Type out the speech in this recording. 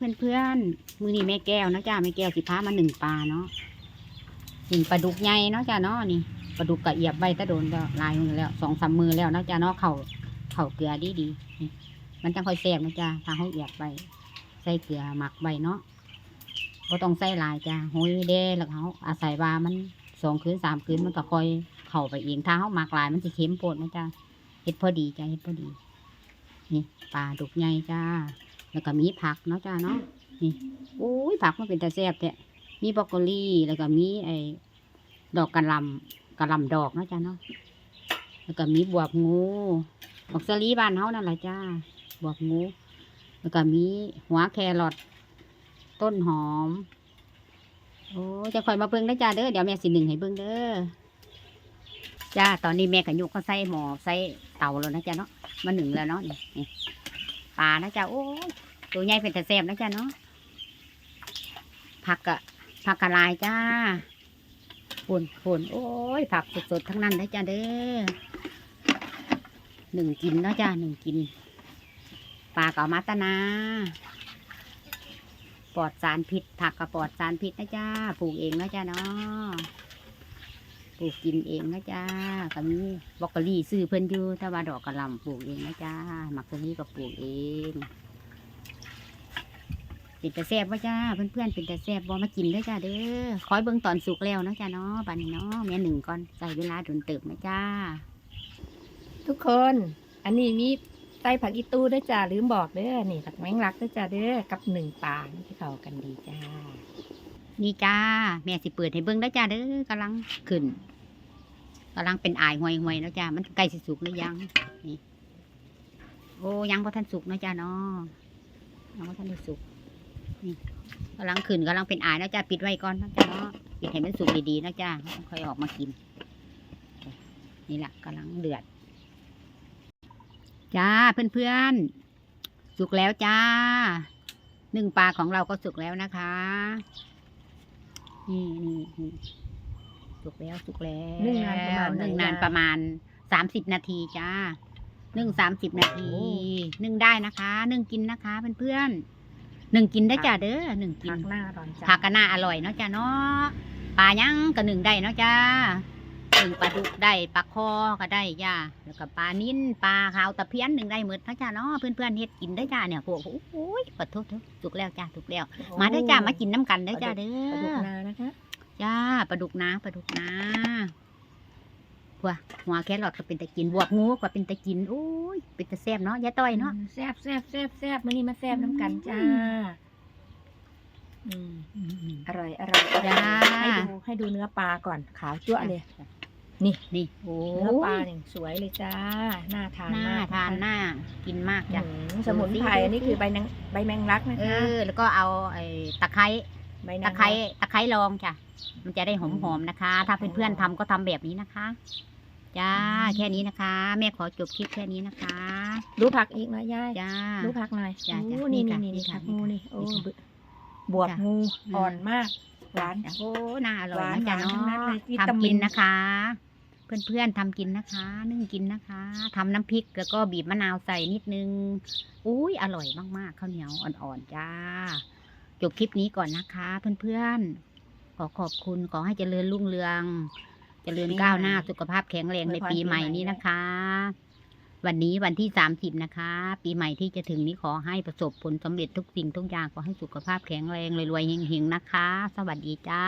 เพื่อนเพื่อนๆมือนี้แม่แก้วนะจ้าแม่แก้วสิพามาหนึ่งปลาเนาะหนึ่งปลาดุกใหญ่เนาะจ้าเนาะนี่ปลาดุกกระเอียบใบตะโดนแล้วลายมือแล้วสองสามมือแล้วเนาะจ้าเนาะเข่าเข่าเกลือดีดีมันจังค่อยแซ่บนะจ้าทางเขาเอียบใบใส่เกลือหมักใบเนาะก็ต้องใส่ลายจ้าโห้ยเด้แล้วเขาอาศัยว่ามันสองคืนสามคืนมันก็ค่อยเข่าไปเองถ้าเขาหมักลายมันจะเค็มโปดนะจ้าเฮ็ดพอดีจ้าเฮ็ดพอดี นี่ปลาดุกใหญ่จ้า แล้วก็มีผักเนาะจ้าเนาะนี่โอ้ยผักมันเป็นตาแซ่บเนี่ยมีบรอกโคลีแล้วก็มีไอ้ดอกกระลำกระลำดอกเนาะจ้าเนาะแล้วก็มีบวบงูบอกสลีบ้านเฮานั่นแหละจ้าบวบงู แล้วก็มีหัวแครอทต้นหอม โอ้จะคอยมาเบิ่งนะจ้าเด้อเดี๋ยวแม่สิหนึ่งให้เบิ่งเด้อจ้าตอนนี้แม่กับยุกเขาใส่หม้อใส่เตาแล้วนะจ้าเนาะมาหนึ่งแล้วเนาะนี่ ปลานะจ้าโอ้ยตัวใหญ่เป็นแต่แซ่บนะจ๊ะเนาะผักกะผักกะลายจ้าฝุ่นฝุ่นโอ้ยผักสดๆทั้งนั้นนะจ้าเด้อหนึ่งกินนะจ้าหนึ่งกินปลาเก๋ามาตนาปลอดสารพิษผักกะปลอดสารพิษนะจ้าปลูกเองนะจ้าเนาะ ปลูกกินเองนะจ้าก็มีบรอกโคลี่ซื้อเพิ่นอยู่ถ้าว่าดอกกระหล่ำปลูกเองนะจ้ามักตัวนี้ก็ปลูกเองเป็นแต่แซ่บว่าจ้าเพื่อนๆเป็นแต่แซ่บบ่มากินด้อจ้าเด้อคอยเบิ่งตอนสุกแล้วเนาะจ้าเนาะบันเนาะแม่หนึ่งก่อนใส่เวลาโดนเติบนะจ้า ทุกคน อันนี้มีไส้ผักอีตู้ด้วยจ้าลืมบอกเด้อนี่ผักแมงลักด้วยจ้าเด้อกับหนึ่งปลาที่เขากันดีจ้า นี่จ้า แม่สิเปิดให้เบิ่งแล้วจ้าเด้อกำลังขึ้นกำลังเป็นอายห่วยๆแล้วจ้า มันใกล้สิสุกหรือยัง นี่ โอ้ยังพอท่านสุกนะจ้าเนาะยังพอท่านสุก นี่กำลังขึ้นกำลังเป็นอายแล้วจ้า ปิดไว้ก่อนนะจ้าเนาะ ปิดให้มันสุกดีๆนะจ้าค่อยออกมากิน นี่แหละกำลังเดือด จ้าเพื่อนๆ สุกแล้วจ้า หนึ่งปลาของเราก็สุกแล้วนะคะ นี่นี่นี่สุกแล้วสุกแล้วนึ่งนานประมาณไหนนึ่งนานยายประมาณสามสิบนาทีจ้านึ่งสามสิบนาทีโอ้นึ่งได้นะคะ นึ่งกินนะคะเพื่อนๆหนึ่งกินได้จ้าเด้อหนึ่งกิผัน กหน้าร้อนจ้าผักก็น่าอร่อยเนาะจ้าเนาะปลายังก็หนึ่งได้เนาะจ้า หนึ่งปลาดุกได้ปลาคอก็ได้จ้าแล้วก็ปลานิ้นปลาขาวตะเพียนหนึ่งได้หมดเนาะจ้าเนาะเพื่อนๆเฮ็ดกินได้จ้าเนี่ยพวกโอ้ยขอโทษเถอะสุกแล้วจ้าสุกแล้ว มาเด้อจ้ามากินน้ำกันเด้อจ้าเด้ปลาดุกอนานะคะจ้าปลาดุกนะปลาดุกนะว้าหัวแครอทก็เป็นตะกินบวบงูก็เป็นตะกินโอ้ยเป็นตะแซ่บเนาะยายต้อยเนาะแซ่บแซ่บแซ่บแซ่บมื้อนี้มาแซ่บน้ำกันจ้าอืมอืมอร่อยอร่อยอร่อยจ้าให้ดูให้ดูเนื้อปลาก่อนขาวจั่วะเลย นี่นี่โอ้เนื้อปลายเนี่ยสวยเลยจ้าน่าทานน่ามากทานนะคะน่ากินมากจ้ะ อืมสมุนไพรอันนี้คือใบนางใบแมงลักนะเอคะอ แล้วก็เอาไอ้ตะไคร้ใบตะนางไคร้ลักตะไคร้ลองจ้ะ มันจะได้หอมๆนะคะ ถ้าเพื่อนๆทำก็ทำแบบนี้นะคะ จ้า แค่นี้นะคะ แม่ขอจบคลิปแค่นี้นะคะ ดูผักอีกหนะยายจ้า ดูผักหน่อยจ้ะโอ้จ้ะนี่นี่นี่ค่ะนี่นี่ผัค่ะกงูนี่โอ้นี่ค่ะบวบงูอืม อ่อนมากหวานจ้ะโอ้ น่าอร่อยหวานนะจ๊ะหวานทั้งนั้นเนาะเลยวิตามิน ทำกินนะคะ เพื่อนๆทำกินนะคะ นึ่งกินนะคะทำน้ำพริกแล้วก็บีบมะนาวใส่นิดนึง อุ้ยอร่อยมากๆข้าวเหนียวอ่อนๆจ้า จบคลิปนี้ก่อนนะคะ เพื่อนๆ ขอขอบคุณขอให้เจริญรุ่งเรือง เจริญก้าวหน้าสุขภาพแข็งแรงในปีใหม่นี้นะคะ วันนี้วันที่สามสิบนะคะ ปีใหม่ที่จะถึงนี้ขอให้ประสบผลสำเร็จทุกสิ่งทุกอย่างขอให้สุขภาพแข็งแรงรวยๆเฮงๆนะคะ สวัสดีจ้า